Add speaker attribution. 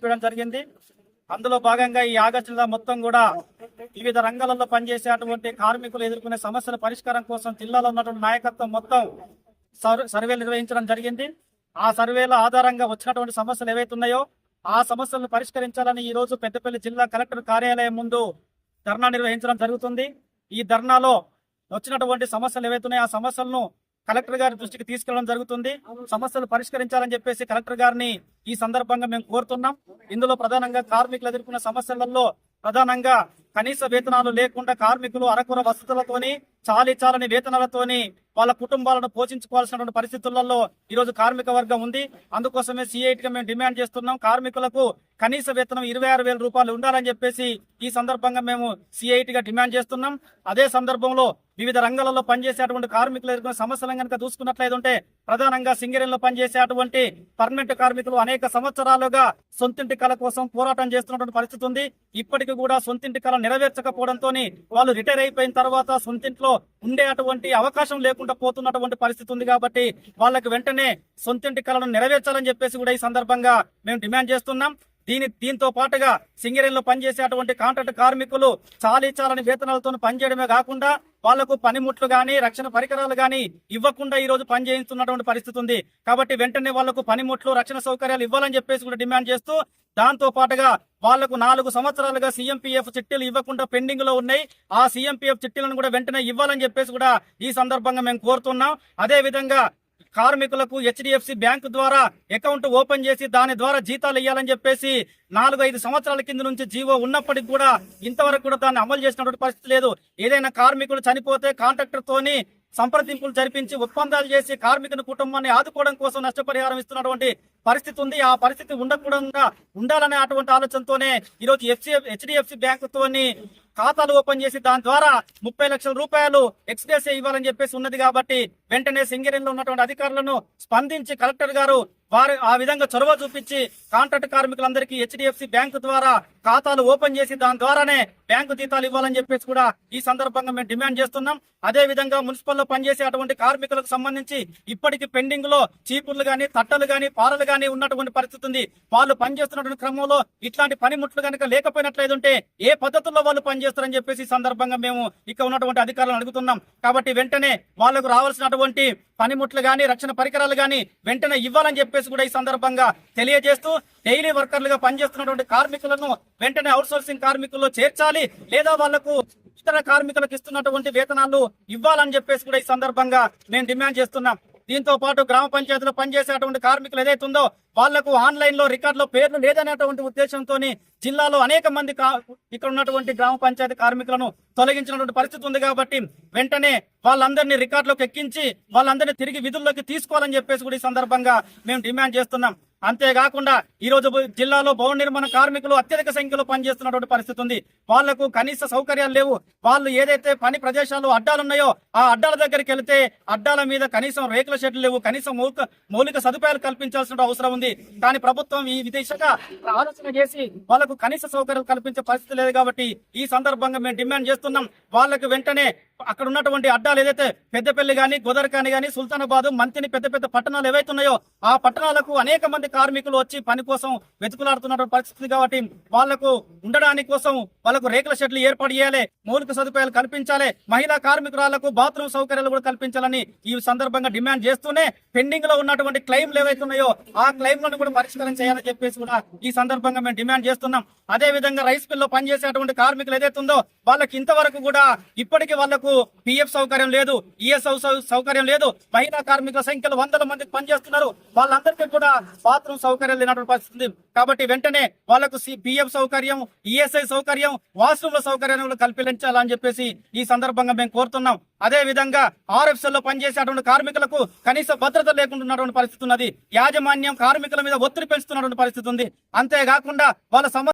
Speaker 1: చేపట్టడం జరిగింది. అందులో భాగంగా ఈ ఆగస్టు నెల మొత్తం కూడా వివిధ రంగాలలో పనిచేసేటువంటి కార్మికులు ఎదుర్కొనే సమస్యల పరిష్కారం కోసం జిల్లాలో ఉన్నటువంటి నాయకత్వం మొత్తం సర్వేలు నిర్వహించడం జరిగింది. ఆ సర్వేల ఆధారంగా వచ్చినటువంటి సమస్యలు ఏవైతే ఉన్నాయో ఆ సమస్యలను పరిష్కరించాలని ఈ రోజు పెద్దపల్లి జిల్లా కలెక్టర్ కార్యాలయం ముందు ధర్నా నిర్వహించడం జరుగుతుంది. ఈ ధర్నాలో వచ్చినటువంటి సమస్యలు ఏవైతున్నాయో ఆ సమస్యలను కలెక్టర్ గారి దృష్టికి తీసుకెళ్ళడం జరుగుతుంది. సమస్యలు పరిష్కరించాలని చెప్పేసి కలెక్టర్ గారిని ఈ సందర్భంగా మేము కోరుతున్నాం. ఇందులో ప్రధానంగా కార్మికులు ఎదుర్కొన్న సమస్యలలో ప్రధానంగా కనీస వేతనాలు లేకుండా కార్మికులు అరకుర వసతులతోని చాలి చాలని వేతనాలతోని వాళ్ళ కుటుంబాలను పోషించుకోవాల్సినటువంటి పరిస్థితులలో ఈ రోజు కార్మిక వర్గం ఉంది. అందుకోసమే సిఐటిగా మేము డిమాండ్ చేస్తున్నాం. కార్మికులకు కనీస వేతనం ఇరవై ఆరు వేల రూపాయలు ఉండాలని చెప్పేసి ఈ సందర్భంగా మేము సిఐటిగా డిమాండ్ చేస్తున్నాం. అదే సందర్భంలో వివిధ రంగాలలో పనిచేసేటువంటి కార్మికులు ఎదుర్కొన్న సమస్యలను కనుక చూసుకున్నట్లయితే ప్రధానంగా సింగరేణిలో పనిచేసేటువంటి పర్మనెంట్ కార్మికులు అనేక సంవత్సరాలుగా సొంతింటి కళ కోసం పోరాటం చేస్తున్నటువంటి పరిస్థితి ఉంది. ఇప్పటికీ కూడా సొంతింటి కళ నెరవేర్చకపోవడంతో వాళ్ళు రిటైర్ అయిపోయిన తర్వాత సొంతింట్లో ఉండే అటువంటి అవకాశం లేకుండా పోతున్నటువంటి పరిస్థితి ఉంది కాబట్టి వాళ్ళకి వెంటనే సొంతింటి కళను నెరవేర్చాలని చెప్పేసి కూడా ఈ సందర్భంగా మేము డిమాండ్ చేస్తున్నాం. దీని దీంతో పాటుగా సింగరేణిలో పనిచేసేటువంటి కాంట్రాక్ట్ కార్మికులు చాలీ చాలని వేతనాలతో పనిచేయడమే కాకుండా వాళ్ళకు పనిముట్లు గాని రక్షణ పరికరాలు గాని ఇవ్వకుండా ఈ రోజు పరిస్థితి ఉంది. కాబట్టి వెంటనే వాళ్ళకు పనిముట్లు రక్షణ సౌకర్యాలు ఇవ్వాలని చెప్పేసి కూడా డిమాండ్ చేస్తూ దాంతో పాటుగా వాళ్ళకు నాలుగు సంవత్సరాలుగా సీఎంపీఎఫ్ చిట్టీలు ఇవ్వకుండా పెండింగ్లో ఉన్నాయి. ఆ సీఎంపీఎఫ్ చిట్టీలను కూడా వెంటనే ఇవ్వాలని చెప్పేసి కూడా ఈ సందర్భంగా మేము కోరుతున్నాం. అదే విధంగా కార్మికులకు హెచ్డిఎఫ్సి బ్యాంకు ద్వారా అకౌంట్ ఓపెన్ చేసి దాని ద్వారా జీతాలు ఇవ్వాలని చెప్పేసి నాలుగు ఐదు సంవత్సరాల కింద నుంచి జీవో ఉన్నప్పటికీ కూడా ఇంతవరకు కూడా దాన్ని అమలు చేసినటువంటి పరిస్థితి లేదు. ఏదైనా కార్మికులు చనిపోతే కాంట్రాక్టర్ తోని సంప్రదింపులు జరిపించి ఒప్పందాలు చేసి కార్మికుని కుటుంబాన్ని ఆదుకోవడం కోసం నష్టపరిహారం ఇస్తున్నటువంటి పరిస్థితి ఉంది ఆ పరిస్థితి ఉండకుండా ఉండాలనే అటువంటి ఆలోచనతోనే ఈరోజు ఎఫ్సి హెచ్డిఎఫ్సి బ్యాంకుతో ఖాతాలు ఓపెన్ చేసి దాని ద్వారా ముప్పై లక్షల రూపాయలు ఎక్స్ప్రెస్ ఇవ్వాలని చెప్పేసి ఉన్నది కాబట్టి వెంటనే సింగరేణిలో ఉన్నటువంటి అధికారులను స్పందించి కలెక్టర్ గారు వారు ఆ విధంగా చొరవ చూపించి కాంట్రాక్ట్ కార్మికులందరికీ హెచ్డిఎఫ్సి బ్యాంకు ద్వారా ఖాతాలు ఓపెన్ చేసి దాని ద్వారానే బ్యాంకు జీతాలు ఇవ్వాలని చెప్పేసి కూడా ఈ సందర్భంగా మేము డిమాండ్ చేస్తున్నాం. అదే విధంగా మున్సిపల్లో పనిచేసే అటువంటి కార్మికులకు సంబంధించి ఇప్పటికి పెండింగ్లో చీపుర్లు గాని తట్టలు గాని పారలు గాని ఉన్నటువంటి పరిస్థితి ఉంది. వాళ్ళు పనిచేస్తున్నటువంటి క్రమంలో ఇట్లాంటి పనిముట్లు కనుక లేకపోయినట్లయితే ఏ పద్ధతుల్లో వాళ్ళు పనిచేస్తారని చెప్పేసి సందర్భంగా మేము ఇక్కడ ఉన్నటువంటి అధికారులను అడుగుతున్నాం. కాబట్టి వెంటనే వాళ్ళకు రావాల్సినటువంటి పనిముట్లు గాని రక్షణ పరికరాలు గాని వెంటనే ఇవ్వాలని చెప్పేసి కూడా ఈ సందర్భంగా తెలియజేస్తూ డైలీ వర్కర్లుగా పనిచేస్తున్నటువంటి కార్మికులను వెంటనే అవుట్సోర్సింగ్ కార్మికుల్లో చేర్చాలి లేదా వాళ్ళకు ఇతర కార్మికులకు ఇస్తున్నటువంటి వేతనాలు ఇవ్వాలని చెప్పేసి కూడా ఈ సందర్భంగా మేము డిమాండ్ చేస్తున్నాం. దీంతో పాటు గ్రామ పంచాయతీలో పనిచేసేటువంటి కార్మికులు ఏదైతే ఉందో వాళ్ళకు ఆన్లైన్లో రికార్డులో పేర్లు లేదనేటువంటి ఉద్దేశంతో జిల్లాలో అనేక మంది కా- ఇక్కడ ఉన్నటువంటి గ్రామ పంచాయతీ కార్మికులను తొలగించినటువంటి పరిస్థితి ఉంది కాబట్టి వెంటనే వాళ్ళందరినీ రికార్డులోకి ఎక్కించి వాళ్ళందరినీ తిరిగి విధుల్లోకి తీసుకోవాలని చెప్పేసి కూడా ఈ సందర్భంగా మేము డిమాండ్ చేస్తున్నాం. అంతేకాకుండా ఈ రోజు జిల్లాలో భవన నిర్మాణ కార్మికులు అత్యధిక సంఖ్యలో పనిచేస్తున్నటువంటి పరిస్థితి ఉంది. వాళ్ళకు కనీస సౌకర్యాలు లేవు. వాళ్ళు ఏదైతే పని ప్రదేశాలు అడ్డాలు ఉన్నాయో ఆ అడ్డాల దగ్గరికి వెళితే అడ్డాల మీద కనీసం రేకుల షెడ్లు లేవు. కనీసం మౌలిక సదుపాయాలు కల్పించాల్సిన అవసరం ఉంది. కానీ ప్రభుత్వం ఈ దిశగా ఆలోచన చేసి వాళ్ళకు కనీస సౌకర్యాలు కల్పించే పరిస్థితి లేదు కాబట్టి ఈ సందర్భంగా మేము డిమాండ్ చేస్తున్నాం. వాళ్ళకు వెంటనే అక్కడ ఉన్నటువంటి అడ్డాలు ఏదైతే పెద్దపల్లి గాని కానీ గాని సుల్తానాబాద్ మంతిని పెద్ద పెద్ద పట్టణాలు ఏవైతే ఉన్నాయో ఆ పట్టణాలకు అనేక మంది కార్మికులు వచ్చి పని కోసం వెతుకులాడుతున్న పరిస్థితి కాబట్టి వాళ్ళకు ఉండడానికి కోసం వాళ్ళకు రేకుల షెడ్లు ఏర్పాటు చేయాలి మౌలిక సదుపాయాలు కల్పించాలి మహిళా కార్మికురాలకు బాత్రూమ్ సౌకర్యాలు కూడా కల్పించాలని ఈ సందర్భంగా డిమాండ్ చేస్తూనే పెండింగ్లో ఉన్నటువంటి క్లెయిమ్లు ఏవైతే ఉన్నాయో ఆ క్లెయిమ్లను కూడా పరిష్కారం చేయాలని చెప్పేసి కూడా ఈ సందర్భంగా మేము డిమాండ్ చేస్తున్నాం. అదే విధంగా రైస్ మిల్లో పనిచేసేటువంటి కార్మికులు ఏదైతే ఉందో వాళ్ళకి ఇంతవరకు కూడా ఇప్పటికీ వాళ్ళకు పిఎఫ్ సౌకర్యం లేదు ఈఎస్ సౌకర్యం లేదు. మహిళా కార్మికుల సంఖ్యలో వందల మంది పనిచేస్తున్నారు. వాళ్ళందరికీ కూడా బాత్రూమ్ సౌకర్యం లేనటువంటి పరిస్థితి ఉంది. కాబట్టి వెంటనే వాళ్ళకు పిఎఫ్ సౌకర్యం ఈఎస్ఐ సౌకర్యం వాష్రూమ్ల సౌకర్యం కల్పించాలని చెప్పేసి ఈ సందర్భంగా మేము కోరుతున్నాం. అదే విధంగా ఆర్ఎఫ్ఎల్లో పనిచేసేటువంటి కార్మికులకు కనీస భద్రత లేకుండా పరిస్థితి ఉన్నది. యాజమాన్యం కార్మికుల మీద ఒత్తిడి పెంచుతున్నటువంటి పరిస్థితి ఉంది. అంతేకాకుండా వాళ్ళ సమస్య